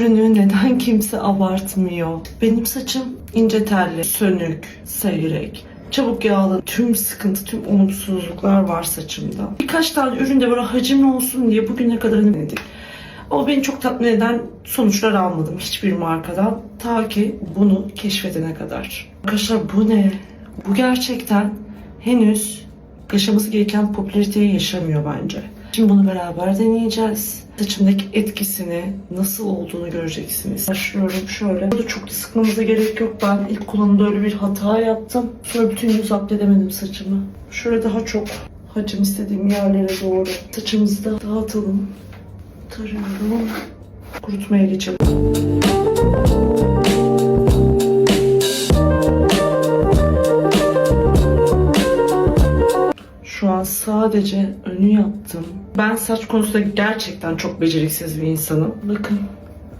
ürünü neden kimse abartmıyor? Benim saçım ince telli, sönük, seyrek. Çabuk yağlı, tüm sıkıntı, tüm olumsuzluklar var saçımda. Birkaç tane üründe böyle hacimli olsun diye bugüne kadar denedik. O beni çok tatmin eden sonuçlar almadım hiçbir markadan. Ta ki bunu keşfedene kadar. Arkadaşlar bu ne? Bu gerçekten henüz yaşaması gereken popülariteyi yaşamıyor bence. Şimdi bunu beraber deneyeceğiz. Saçımdaki etkisini nasıl olduğunu göreceksiniz. Başlıyorum şöyle. Burada çok da sıkmamıza gerek yok. Ben ilk kullanımda öyle bir hata yaptım. Sonra bütün gün zapt edemedim saçımı. Şöyle daha çok hacim istediğim yerlere doğru saçımızı da dağıtalım. Tarıyorum. Kurutmaya geçelim. An sadece önü yaptım. Ben saç konusunda gerçekten çok beceriksiz bir insanım. Bakın